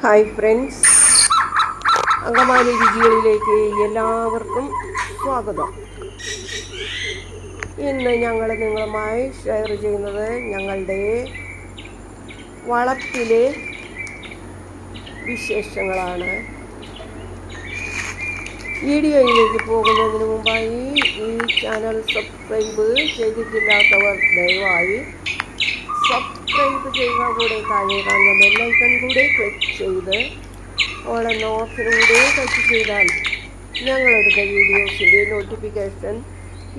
Hi friends Angamaly രുചികളിലേക്ക് എല്ലാവർക്കും സ്വാഗതം. ഇന്ന് ഞങ്ങൾ നിങ്ങളുമായി ഷെയർ ചെയ്യുന്നത് ഞങ്ങളുടെ വളപ്പിലെ വിശേഷങ്ങളാണ്. വീഡിയോയിലേക്ക് പോകുന്നതിന് മുമ്പായി ഈ ചാനൽ സബ്സ്ക്രൈബ് ചെയ്തിട്ടില്ലാത്തവർ ദയവായി സബ്സ്ക്രൈബ് ചെയ്യുക കൂടെ താഴെ കാണുന്ന ബെല്ലൈക്കൺ കൂടെ ക്ലിക്ക് ചെയ്ത് ഓൾ എന്ന ക്ലിക്ക് ചെയ്താൽ ഞങ്ങളെടുത്ത വീഡിയോസിന്റെ നോട്ടിഫിക്കേഷൻ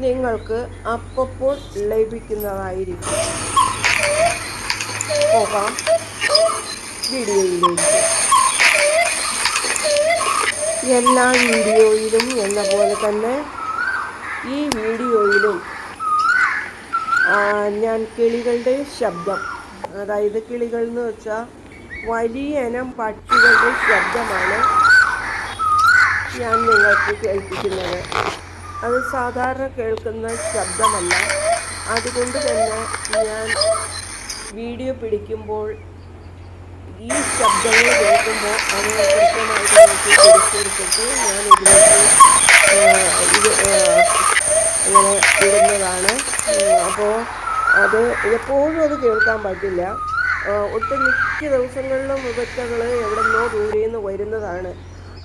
നിങ്ങൾക്ക് അപ്പോൾ ലഭിക്കുന്നതായിരിക്കും. പോകാം വീഡിയോയിലേക്ക്. എല്ലാ വീഡിയോയിലും എന്ന പോലെ തന്നെ ഈ വീഡിയോയിലും ഞാൻ കിളികളുടെ ശബ്ദം അതായത് കിളികൾ എന്ന് വെച്ചാൽ വലിയ ഇനം പക്ഷികളുടെ ശബ്ദമാണ് ഞാൻ നിങ്ങൾക്ക് കേൾപ്പിക്കുന്നത്. അത് സാധാരണ കേൾക്കുന്ന ശബ്ദമല്ല. അതുകൊണ്ട് തന്നെ ഞാൻ വീഡിയോ പിടിക്കുമ്പോൾ ഈ ശബ്ദങ്ങൾ കേൾക്കുമ്പോൾ അത് കൃത്യമായിട്ട് ഞാൻ ഇതിലേക്ക് ഇത് ഇങ്ങനെ ഇടുന്നതാണ്. അപ്പോൾ അത് എപ്പോഴും അത് കേൾക്കാൻ പറ്റില്ല. ഒട്ടുമിക്ക ഒട്ടും മിക്ക ദിവസങ്ങളിലും വിപത്തുകൾ എവിടെ നിന്നോ ദൂരെ നിന്ന് വരുന്നതാണ്.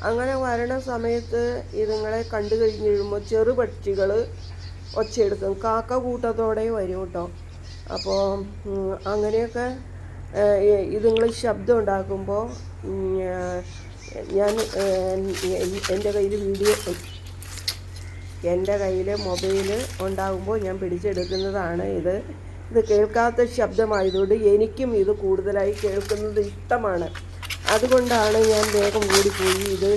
അങ്ങനെ വരണ സമയത്ത് ഇതുങ്ങളെ കണ്ടു കഴിഞ്ഞ് കഴിയുമ്പോൾ ചെറുപക്ഷികൾ ഒച്ചയെടുക്കും. കാക്ക കൂട്ടത്തോടെ വരും കേട്ടോ. അപ്പോൾ അങ്ങനെയൊക്കെ ഇതുങ്ങൾ ശബ്ദം ഉണ്ടാക്കുമ്പോൾ ഞാൻ എന്റെ കയ്യിൽ വീഡിയോ എന്റെ കയ്യിൽ മൊബൈൽ ഉണ്ടാകുമ്പോൾ ഞാൻ പിടിച്ചെടുക്കുന്നതാണ് ഇത്. ഇത് കേൾക്കാത്ത ശബ്ദമായതുകൊണ്ട് എനിക്കും ഇത് കൂടുതലായി കേൾക്കുന്നത് ഇഷ്ടമാണ്. അതുകൊണ്ടാണ് ഞാൻ വേഗം ഓടിപ്പോയി ഇത്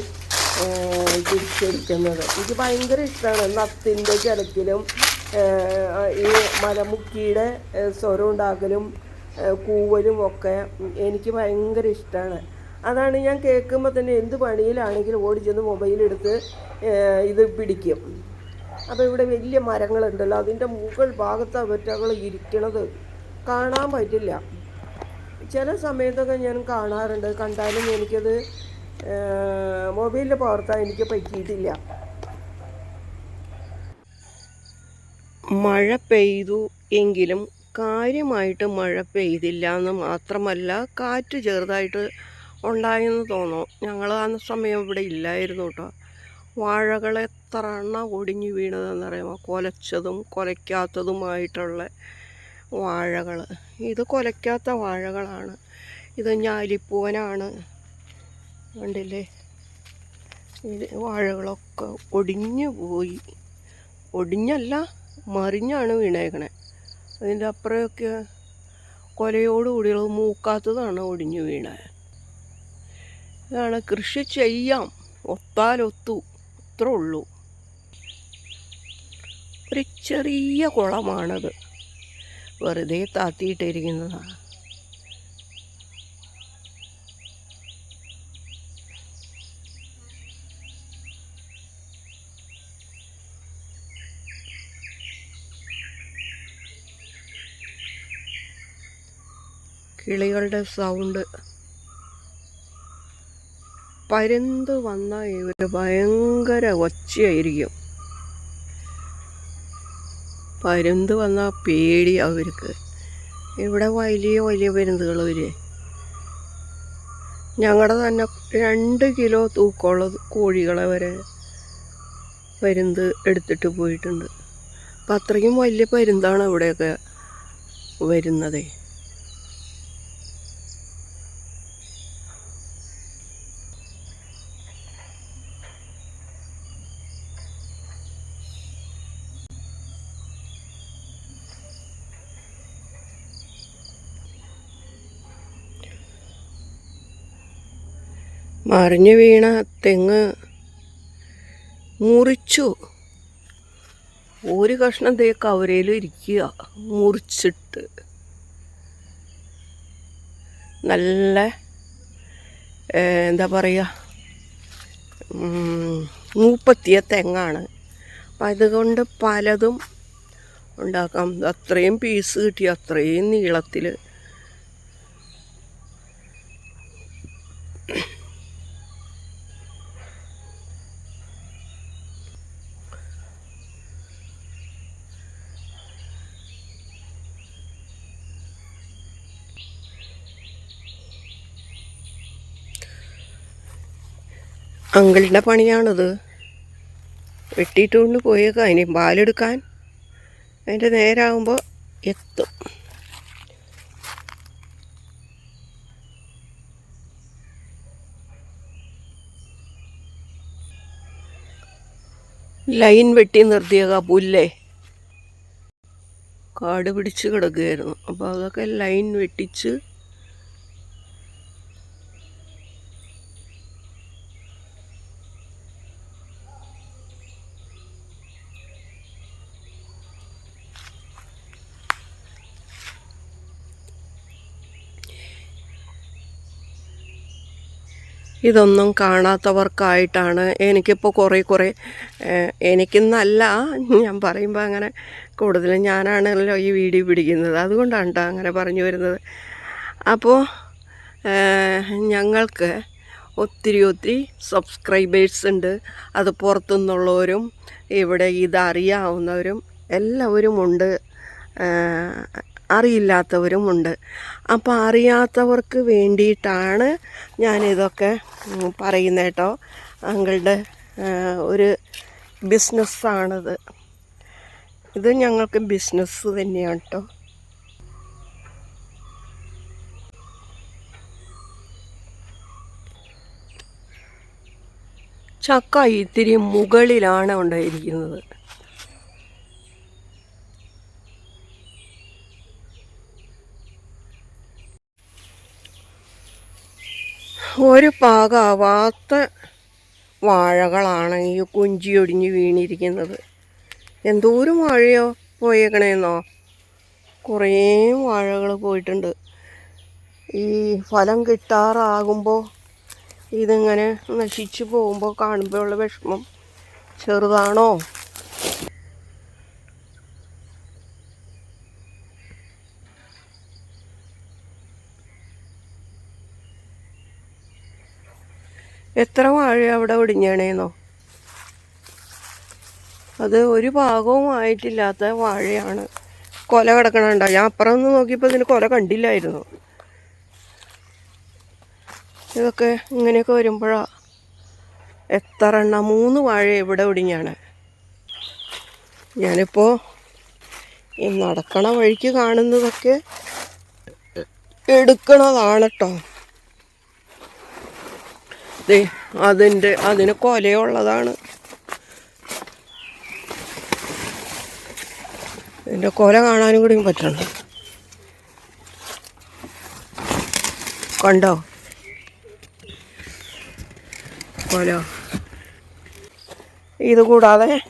തിരിച്ചടിക്കുന്നത്. എനിക്ക് ഭയങ്കര ഇഷ്ടമാണ്. നത്തിന്റെ ചിലക്കിലും ഈ മലമുക്കിയുടെ സ്വരം ഉണ്ടാക്കലും കൂവലും ഒക്കെ എനിക്ക് ഭയങ്കര ഇഷ്ടമാണ്. അതാണ് ഞാൻ കേൾക്കുമ്പോൾ തന്നെ എന്ത് പണിയിലാണെങ്കിലും ഓടിച്ചെന്ന് ചെന്ന് മൊബൈലെടുത്ത് ഇത് പിടിക്കും. ഇവിടെ വലിയ മരങ്ങളുണ്ടല്ലോ. അതിന്റെ മുകൾ ഭാഗത്ത് അവറ്റകൾ ഇരിക്കണത് കാണാൻ പറ്റില്ല. ചില സമയത്തൊക്കെ ഞാൻ കാണാറുണ്ട്. കണ്ടാലും എനിക്കത് മൊബൈലിൽ പകർത്താൻ എനിക്ക് പറ്റിയിട്ടില്ല. മഴ പെയ്തു എങ്കിലും കാര്യമായിട്ട് മഴ പെയ്തില്ല എന്ന് മാത്രമല്ല കാറ്റ് ചെറുതായിട്ട് ഉണ്ടായെന്ന് തോന്നുന്നു. ഞങ്ങൾ ആ സമയം ഇവിടെ ഇല്ലായിരുന്നു കേട്ടോ. വാഴകൾ എത്ര എണ്ണ ഒടിഞ്ഞു വീണതെന്നറിയാമോ? കൊലച്ചതും കൊലയ്ക്കാത്തതുമായിട്ടുള്ള വാഴകൾ ഇത് കൊലയ്ക്കാത്ത വാഴകളാണ്. ഇത് ഞാലിപ്പൂവനാണ് കണ്ടില്ലേ? ഇത് വാഴകളൊക്കെ ഒടിഞ്ഞു പോയി. ഒടിഞ്ഞല്ല മറിഞ്ഞാണ് വീണേക്കണേ. അതിന്റെ അപ്പുറമൊക്കെ കൊലയോടുകൂടിയുള്ളത് മൂക്കാത്തതാണ് ഒടിഞ്ഞു വീണേ ഇതാണ് കൃഷി ചെയ്യാം. ഒത്താലൊത്തു. അത്രേ ഉള്ളൂ ഒരു ചെറിയ കുളമാണത്. വെറുതെ താത്തിയിട്ടിരിക്കുന്നതാണ് കിളികളുടെ സൗണ്ട്. പരുന്ത് വന്ന ഒരു ഭയങ്കര ഒച്ചയായിരിക്കും. പരുന്ത് വന്ന പേടി അവർക്ക്. ഇവിടെ വലിയ വലിയ പരുന്തുകൾ വരെ ഞങ്ങളുടെ തന്നെ രണ്ട് കിലോ തൂക്കമുള്ള കോഴികളെ വരെ പരുന്ത് എടുത്തിട്ട് പോയിട്ടുണ്ട്. അപ്പം അത്രയ്ക്കും വലിയ പരുന്താണ് ഇവിടെയൊക്കെ വരുന്നത്. മറിഞ്ഞു വീണ തെങ്ങ് മുറിച്ചു. ഒരു കഷ്ണം തേ കവരയിൽ ഇരിക്കുക മുറിച്ചിട്ട്. നല്ല എന്താ പറയുക മൂപ്പത്തിയ തെങ്ങാണ്. അപ്പം അതുകൊണ്ട് പലതും ഉണ്ടാക്കാം. അത്രയും പീസ് കിട്ടി അത്രയും നീളത്തിൽ അങ്കിളിന്റെ പണിയാണത്. വെട്ടിയിട്ടുകൊണ്ട് പോയേക്കാം ഇനി പാലെടുക്കാൻ. അതിന്റെ നേരാകുമ്പോൾ എത്തും. ലൈൻ വെട്ടി നിർത്തിയേക്ക പുല്ലേ? കാട് പിടിച്ച് കിടക്കുകയായിരുന്നു. അപ്പോൾ അതൊക്കെ ലൈൻ വെട്ടിച്ച് ഇതൊന്നും കാണാത്തവർക്കായിട്ടാണ് എനിക്കിപ്പോൾ കുറേ കുറേ എനിക്കിന്നല്ല ഞാൻ പറയുമ്പോൾ അങ്ങനെ കൂടുതലും ഞാനാണല്ലോ ഈ വീഡിയോ പിടിക്കുന്നത്. അതുകൊണ്ടാണ് കേട്ടോ അങ്ങനെ പറഞ്ഞു വരുന്നത്. അപ്പോൾ ഞങ്ങൾക്ക് ഒത്തിരി ഒത്തിരി സബ്സ്ക്രൈബേഴ്സ് ഉണ്ട്. അത് പുറത്തുനിന്നുള്ളവരും ഇവിടെ ഇതറിയാവുന്നവരും എല്ലാവരും ഉണ്ട് അറിയില്ലാത്തവരുമുണ്ട്. അപ്പോൾ അറിയാത്തവർക്ക് വേണ്ടിയിട്ടാണ് ഞാനിതൊക്കെ പറയുന്നത് കേട്ടോ. അങ്കിളുടെ ഒരു ബിസിനസ്സാണിത്. ഇത് ഞങ്ങൾക്ക് ബിസിനസ് തന്നെയാണ് കേട്ടോ. ചക്ക ഇത്തിരി മുകളിലാണ് ഉണ്ടായിരിക്കുന്നത്. ഒരു പാകാവാത്ത വാഴകളാണ് ഈ കുഞ്ചി ഒടിഞ്ഞ് വീണിരിക്കുന്നത്. എന്തോരം വാഴയോ പോയേക്കണേന്നോ? കുറേ വാഴകൾ പോയിട്ടുണ്ട്. ഈ ഫലം കിട്ടാറാകുമ്പോൾ ഇതിങ്ങനെ നശിച്ചു പോകുമ്പോൾ കാണുമ്പോഴുള്ള വിഷമം ചെറുതാണോ? എത്ര വാഴ അവിടെ ഒടിഞ്ഞണേന്നോ? അത് ഒരു ഭാഗവും ആയിട്ടില്ലാത്ത വാഴയാണ്. കൊല കിടക്കണുണ്ടോ? ഞാൻ അപ്പുറം നിന്ന് നോക്കിയപ്പോൾ ഇതിന് കൊല കണ്ടില്ലായിരുന്നു. ഇതൊക്കെ ഇങ്ങനെയൊക്കെ വരുമ്പോഴാ. എത്ര എണ്ണ? മൂന്ന് വാഴ ഇവിടെ ഒടിഞ്ഞാണ്. ഞാനിപ്പോൾ ഈ നടക്കണ വഴിക്ക് കാണുന്നതൊക്കെ എടുക്കണതാണ് കേട്ടോ ദേ അതിന്റെ അതിന് കൊലയുള്ളതാണ്. ഇതിന്റെ കൊല കാണാനും കൂടി പറ്റണം. കണ്ടോ? കൊല. ഇത് കൂടാതെ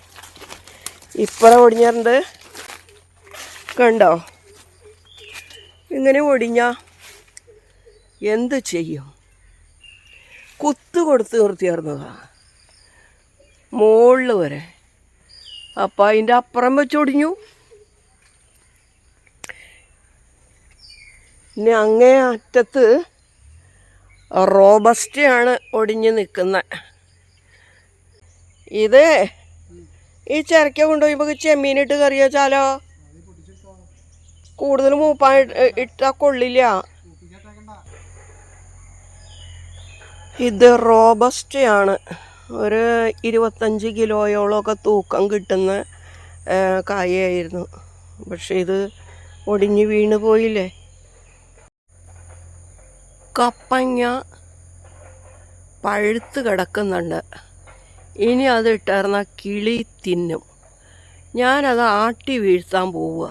ഇപ്പറ ഒടിഞ്ഞിട്ടുണ്ട് കണ്ടോ? ഇങ്ങനെ ഒടിഞ്ഞ എന്ത് ചെയ്യും? കുത്തു കൊടുത്ത് നിർത്തിയായിരുന്നതാണ് മുകളിൽ വരെ. അപ്പം അതിന്റെ അപ്പുറം വെച്ചൊടിഞ്ഞു ഇനി അങ്ങേ അറ്റത്ത് റോബസ്റ്റയാണ് ഒടിഞ്ഞ് നിൽക്കുന്നത് ഇത് ഈ ചിരക്ക കൊണ്ടുപോയി ചെമ്മീനിട്ട് കറി വെച്ചാലോ കൂടുതൽ മൂപ്പാൻ ഇട്ടാൽ കൊള്ളില്ല. ഇത് റോബസ്റ്റയാണ്. ഒരു ഇരുപത്തഞ്ച് കിലോയോളമൊക്കെ തൂക്കം കിട്ടുന്ന കായയായിരുന്നു. പക്ഷെ ഇത് ഒടിഞ്ഞു വീണ് പോയില്ലേ? കപ്പങ്ങ പഴുത്ത് കിടക്കുന്നുണ്ട്. ഇനി അത് ഇട്ടിറന്ന കിളി തിന്നും. ഞാനത് ആട്ടി വീഴ്ത്താൻ പോവുക.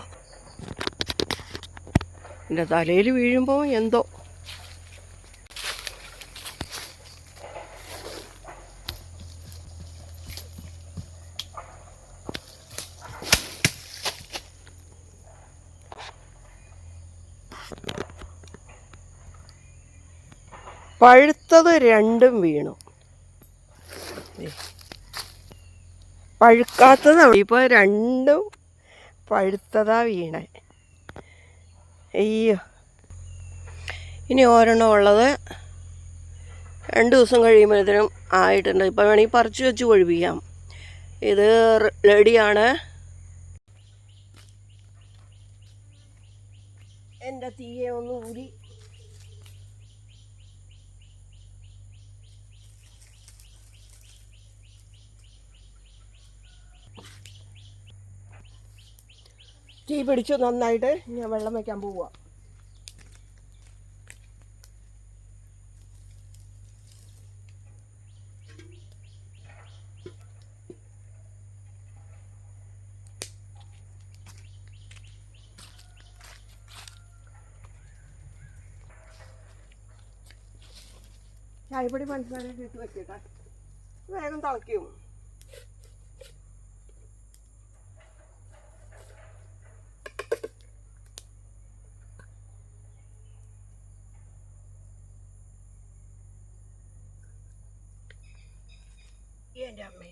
എന്റെ തലയിൽ വീഴുമ്പോൾ എന്തോ പഴുത്തത് രണ്ടും വീണു. പഴുക്കാത്തത് ഇപ്പോൾ രണ്ടും പഴുത്തതാ വീണേ. അയ്യോ. ഇനി ഒരെണ്ണം ഉള്ളത് രണ്ട് ദിവസം കഴിയുമ്പോഴത്തേനും ആയിട്ടുണ്ട്. ഇപ്പോൾ വേണമെങ്കിൽ പറിച്ച് വെച്ച് കൊഴിപ്പിക്കാം ഇത് റെഡിയാണ്. എന്റെ തീയെ ഒന്ന് ഊരി തീ പിടിച്ചു നന്നായിട്ട് ഞാൻ വെള്ളം വയ്ക്കാൻ പോവുക ചായപ്പൊടി പഞ്ചസാര ഇട്ട് വെക്കട്ടെ വേഗം തിളയ്ക്കും. എന്റെ അമ്മേ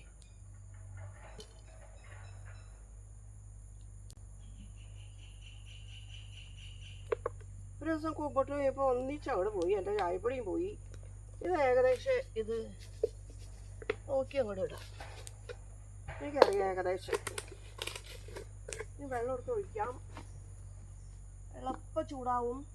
ഒരു ദിവസം കൂപ്പോട്ട് പോയപ്പോൾ ഒന്നിച്ച് അവിടെ പോയി. എന്റെ ചായപ്പൊടിയും പോയി. ഇത് ഏകദേശം ഇത് നോക്കി അങ്ങോട്ട് ഇടാം. എനിക്കറിയാം ഏകദേശം. ഇനി വെള്ളം എടുത്ത് ഒഴിക്കാം. എളുപ്പം ചൂടാവും.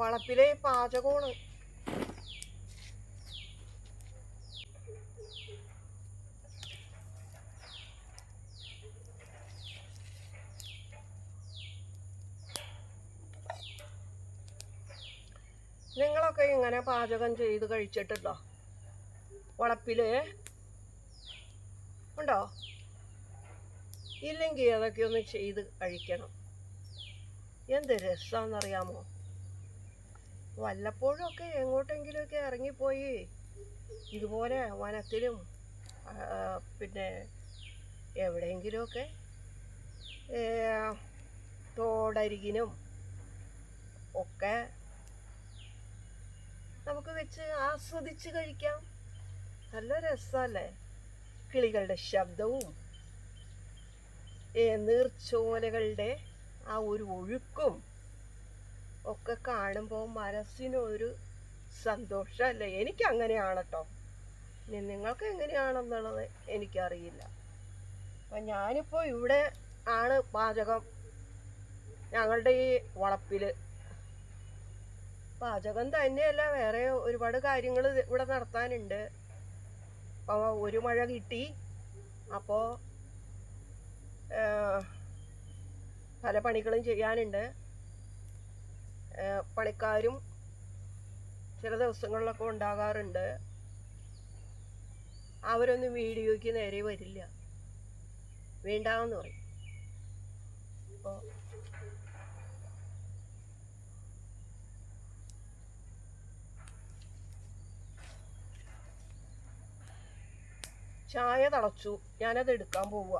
വളപ്പിലെ പാചകമാണ്. നിങ്ങളൊക്കെ ഇങ്ങനെ പാചകം ചെയ്ത് കഴിച്ചിട്ടുണ്ടോ? വളപ്പിൽ? ഉണ്ടോ? ഇല്ലെങ്കിൽ അതൊക്കെ ഒന്ന് ചെയ്ത് കഴിക്കണം. എന്ത് രസമാണെന്നറിയാമോ വല്ലപ്പോഴും ഒക്കെ എങ്ങോട്ടെങ്കിലുമൊക്കെ ഇറങ്ങിപ്പോയി ഇതുപോലെ വനത്തിലും പിന്നെ എവിടെയെങ്കിലുമൊക്കെ തോടരികിനും ഒക്കെ നമുക്ക് വെച്ച് ആസ്വദിച്ച് കഴിക്കാം. നല്ല രസമല്ലേ? കിളികളുടെ ശബ്ദവും നീർച്ചോലകളുടെ ആ ഒരു ഒഴുക്കും. ഒക്കെ കാണുമ്പോൾ മനസ്സിനൊരു സന്തോഷമല്ല? എനിക്ക് അങ്ങനെയാണ് കേട്ടോ ഇനി നിങ്ങൾക്ക് എങ്ങനെയാണെന്നുള്ളത് എനിക്കറിയില്ല. അപ്പം ഞാനിപ്പോൾ ഇവിടെ ആണ് പാചകം. ഞങ്ങളുടെ ഈ വളപ്പിൽ. പാചകം തന്നെയല്ല വേറെ ഒരുപാട് കാര്യങ്ങൾ ഇവിടെ നടത്താനുണ്ട്. അപ്പോൾ ഒരു മഴ കിട്ടി. അപ്പോൾ പല പണികളും ചെയ്യാനുണ്ട്. പണിക്കാരും ചില ദിവസങ്ങളിലൊക്കെ ഉണ്ടാകാറുണ്ട്. അവരൊന്നും വീഡിയോയ്ക്ക് നേരെ വരില്ല. വേണ്ടാന്ന് പറയും. അപ്പോൾ ചായ തളച്ചു. ഞാനത് എടുക്കാൻ പോവുക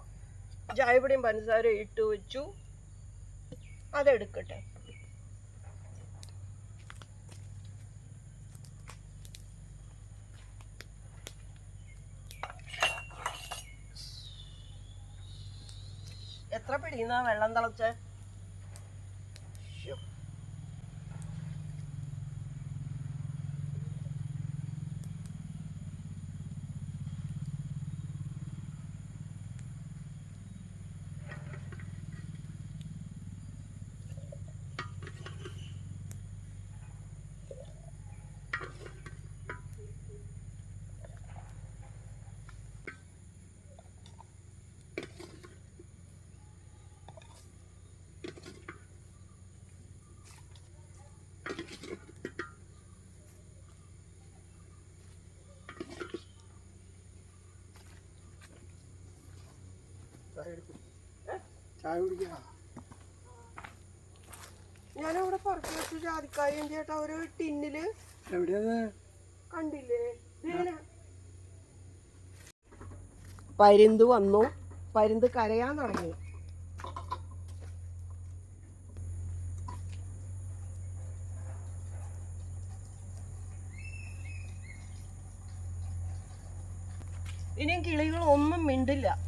ചായപ്പൊടിയും പഞ്ചസാരയും ഇട്ട് വെച്ചു. അതെടുക്കട്ടെ. എത്ര പിടിയുന്ന വെള്ളം തിളച്ച്? ചായ കുടിക്കാം ഞാനവിടെ പുറത്ത് വെച്ചു ജാതിക്കായും ചേട്ടാ ഒരു ടിന്നിൽ. എവിടെയത്? കണ്ടില്ലേ? പരുന്ത് വന്നു. പരുന്ത് കരയാൻ തുടങ്ങി ഇനിയും കിളികൾ ഒന്നും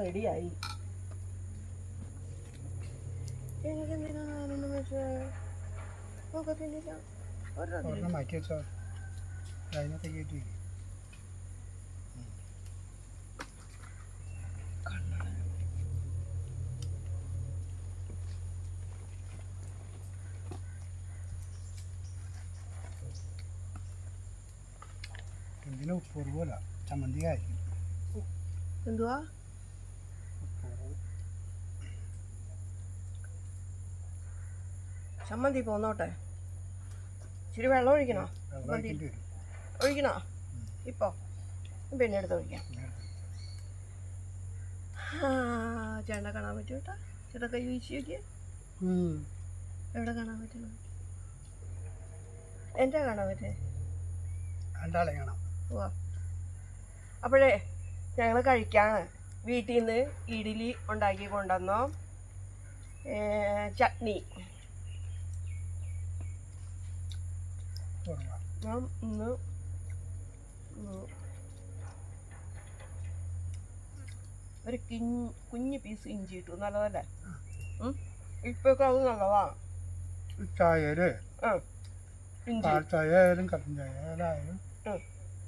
റെഡിയായി. മാറ്റി വെച്ചോ. അതിനകത്ത് കയറ്റി എന്തിനാ ഉപ്പ് പോലെ ചമ്മന്തി കായ്ക്കും എന്തുവാ? ചമ്മന്തി പോന്നോട്ടെ ഇച്ചിരി വെള്ളം ഒഴിക്കണോ? ചമ്മന്തി. ഒഴിക്കണോ? ഇപ്പോ. പിന്നെ എടുത്ത് ഒഴിക്കാം. ചേട്ട കാണാൻ പറ്റും കേട്ടോ. ചേട്ടാ കൈ വീശി നോക്കിയേ. എവിടെ കാണാൻ പറ്റണം എന്റെ കാണാൻ പറ്റേ രണ്ടാളെ കാണാം. ഓ അപ്പോഴേ ഞങ്ങൾ കഴിക്കാണ്. വീട്ടിൽ നിന്ന് ഇഡ്ഡലി ഉണ്ടാക്കി കൊണ്ടുവന്നോ? ചട്നി. ഞാൻ ഇന്ന് ഒരു കിഞ്ഞ് കുഞ്ഞ് പീസ് ഇഞ്ചി ഇട്ടു. നല്ലതല്ലേ? ഇപ്പൊക്കെ അത് നല്ലതാണ് പാൽ ചായ ആയാലും കട്ടൻ ചായ ആയാലും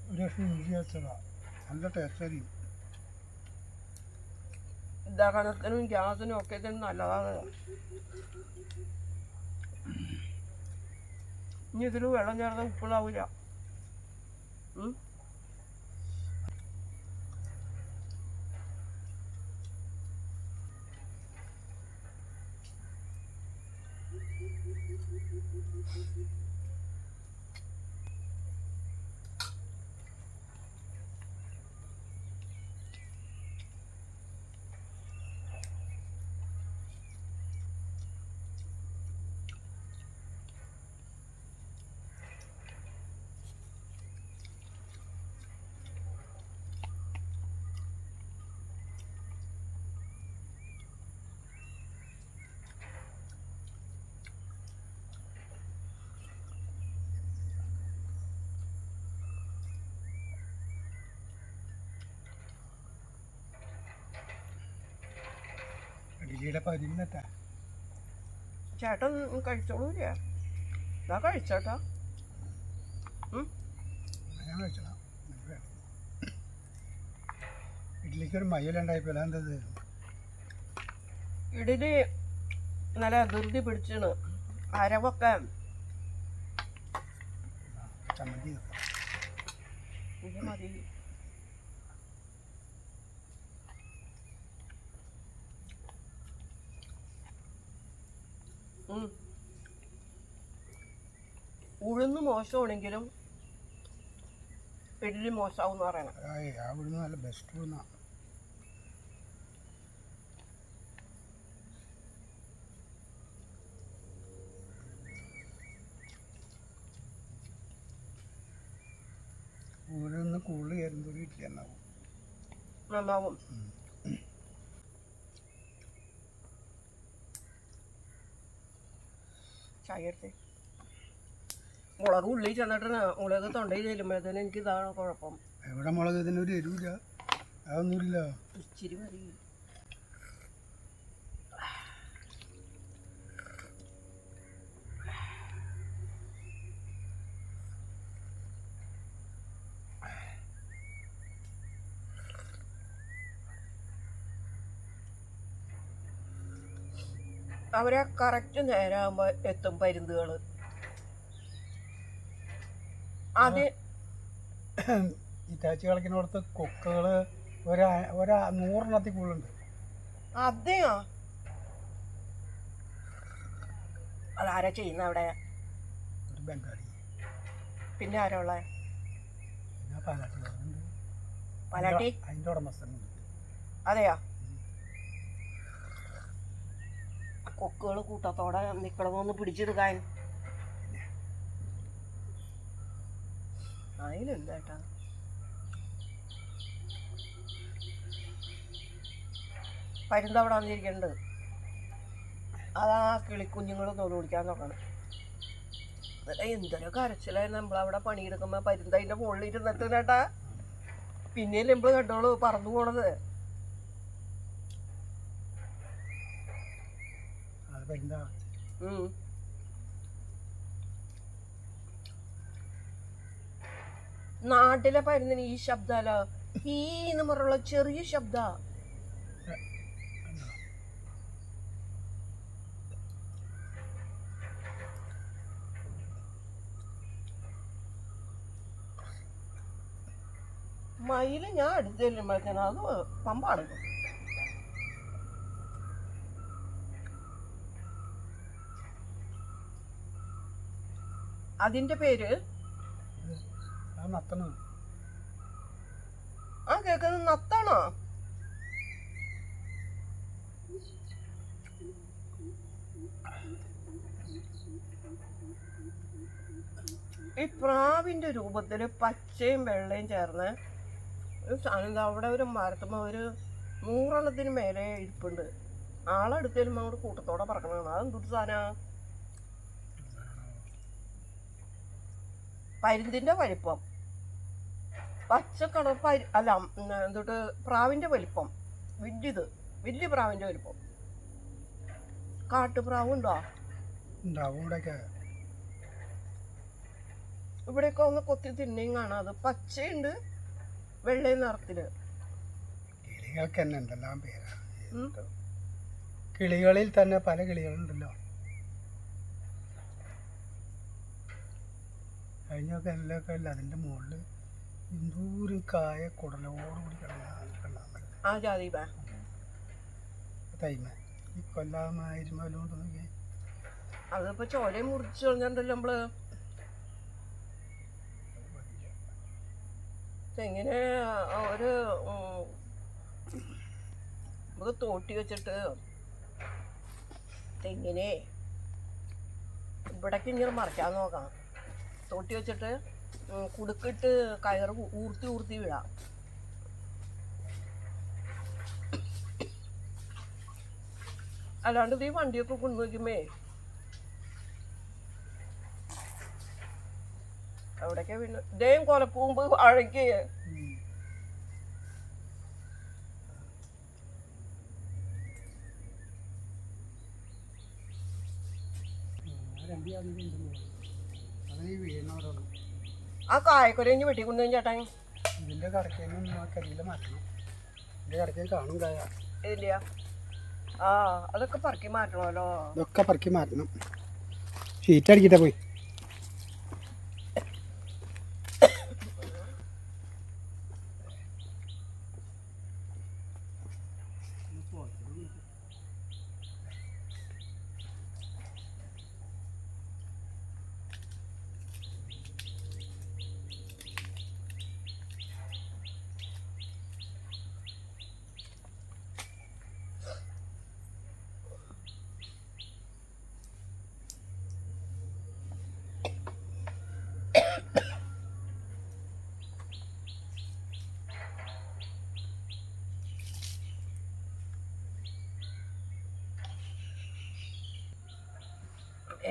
ഒരു ലക്ഷം ഇഞ്ചി വെച്ചതാ. നല്ല ടേസ്റ്റ് ആയിരിക്കും. ദഹനത്തിനും ഗ്യാസിനും ഒക്കെ ഇതിന് നല്ലതാണ്. ഇനി ഇതിൽ വെള്ളം ചേർത്ത് ഉപ്പിളാവില്ല ഉം? ഇഡലിയുടെ പതിനെട്ടാ ചേട്ടൻ കഴിച്ചോളൂല്ലേ? ഞാൻ കഴിച്ചോട്ടാ. ഞാൻ കഴിച്ചോളാം. ഒരു മയ്യലുണ്ടായപ്പോൾ എന്തത് ഇഡലി നല്ല ധൃതി പിടിച്ചാണ്. അരവൊക്കെ. മതി. ഉഴുന്ന് മോശമാണെങ്കിലും ഇഡലി മോശമാവും എന്ന് പറയണം നല്ല ബെസ്റ്റ് ഊരിന്ന് കൂടുതൽ ഇഡ്ഡലി എന്നാവും നന്നാവും. ചായ എടുത്തേ. മുളക് ഉള്ളി ചെന്നിട്ട് മുളക് തൊണ്ടയിൽ ചെല്ലുമ്പോഴത്തേന് എനിക്ക് ഇതാണ് കുഴപ്പം. എവിടെ മുളക്? ഇതിനൊരു എരിവില്ല. അതൊന്നുമില്ല ഇച്ചിരി മതി. അവരെ കറക്റ്റ് നേരാകുമ്പോൾ എത്തും പരുന്തുകൾ അത് ഇറ്റാച്ചി കളിക്കുന്നിടത്ത് കൊക്കുകൾ ഒരാ ഒരാ നൂറെണ്ണത്തിൽ കൂടുതലുണ്ട്. അതെയോ? അതാരാ ചെയ്യുന്ന അവിടെ? ഒരു ബംഗാളി. പിന്നെ ആരാ ഉള്ള? പിന്നെ പാലാട്ടികളുണ്ട് പലാട്ടി? അതിന്റെ ഉടമസ്ഥനുണ്ട്. അതെയാ? കൊക്കുകൾ കൂട്ടത്തോടെ നിക്കണമെന്ന് പിടിച്ചെടുക്കാൻ അതിലെന്താട്ടാ പരുന്തവിടെ വന്നിരിക്കേണ്ടത് അതാ കിളിക്കുഞ്ഞുങ്ങൾ തോന്നു കുടിക്കാൻ നോക്കണം. എന്തൊരു കരച്ചിലായിരുന്നു. നമ്മളവിടെ പണിയെടുക്കുമ്പോ പരുന്ത അതിന്റെ മുകളിൽ ഇരുന്നിട്ട് കേട്ടാ പിന്നെ നമ്മൾ കണ്ടോളൂ പറന്നു പോണത്. പെരുന്താ നാട്ടിലെ പരുന്നിന് ഈ ശബ്ദമല്ല ഈ എന്ന് ചെറിയ ശബ്ദ. മയിൽ ഞാൻ അടുത്ത് ചെല്ലുമ്പോഴത്തേനും അത് പമ്പാണ് അതിന്റെ പേര് ആ കേക്കുന്നത് നത്താണോ? ഈ പ്രാവിന്റെ രൂപത്തിൽ പച്ചയും വെള്ളയും ചേർന്ന് ഒരു സാധനം അവിടെ ഒരു മരത്തുമ്പോൾ ഒരു നൂറെണ്ണത്തിന് മേലെ ഇരിപ്പുണ്ട്. ആളെടുത്ത് ചെല്ലുമ്പോ അങ്ങോട്ട് കൂട്ടത്തോടെ പറക്കണതാണ്. അതെന്തൊരു സാധന? പരുന്തിന്റെ വലിപ്പം. പച്ച കളർ പരി അല്ല എന്തോട്ട് പ്രാവിന്റെ വലിപ്പം. വലിയത് വലിയ പ്രാവിന്റെ വലിപ്പം. കാട്ടുപ്രാവ് ഉണ്ടോ ഉണ്ടാവും ഇവിടെയൊക്കെ ഒന്ന് കൊത്തി തിന്നയും കാണാം. അത് പച്ചയുണ്ട് വെള്ളയും നിറത്തിൽ. കിളികൾക്ക് തന്നെ എന്തെല്ലാം കിളികളിൽ തന്നെ പല കിളികളുണ്ടല്ലോ. കഴിഞ്ഞൊക്കെ അല്ല അതിന്റെ മുകളിൽ എന്തോരം കായ കുടലോടുകൂടി ആ തൈമ. ഈ കൊല്ലാമായിരുന്നോണ്ട് നോക്കിയേ. അതിപ്പോ ചോരയും മുറിച്ച് കളഞ്ഞിട്ടുണ്ടല്ലോ നമ്മൾ. എങ്ങനെ ഒരു നമുക്ക് തോട്ടി വെച്ചിട്ട് തെങ്ങിനെ ഇവിടേക്ക് ഇങ്ങനെ മറിക്കാൻ നോക്കാം. തോട്ടി വെച്ചിട്ട് കുടുക്കിട്ട് കയറ് ഊർത്തി ഊർത്തി വിടാം. അല്ലാണ്ട് ഈ വണ്ടിയൊക്കെ കൊണ്ടുവയ്ക്കുമ്പേ അവിടേക്ക് പിന്നെ ഇതേം വാഴയ്ക്ക്. രണ്ടു അതിന് ഈ വീണവരോട് ആ കായക്കൊരഞ്ഞ് വെട്ടിക്കൊണ്ടു ചേട്ടാ. ഇതിന്റെ കടക്കേനും ആ കരിയില മാറ്റണം. ഇതിന്റെ കടക്കേ കാണും കായ ആ അതൊക്കെ പറക്കി മാറ്റണമല്ലോ. ഇതൊക്കെ പറക്കി മാറ്റണം. ഷീറ്റ് അടിക്കട്ടെ പോയി.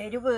എരിവ്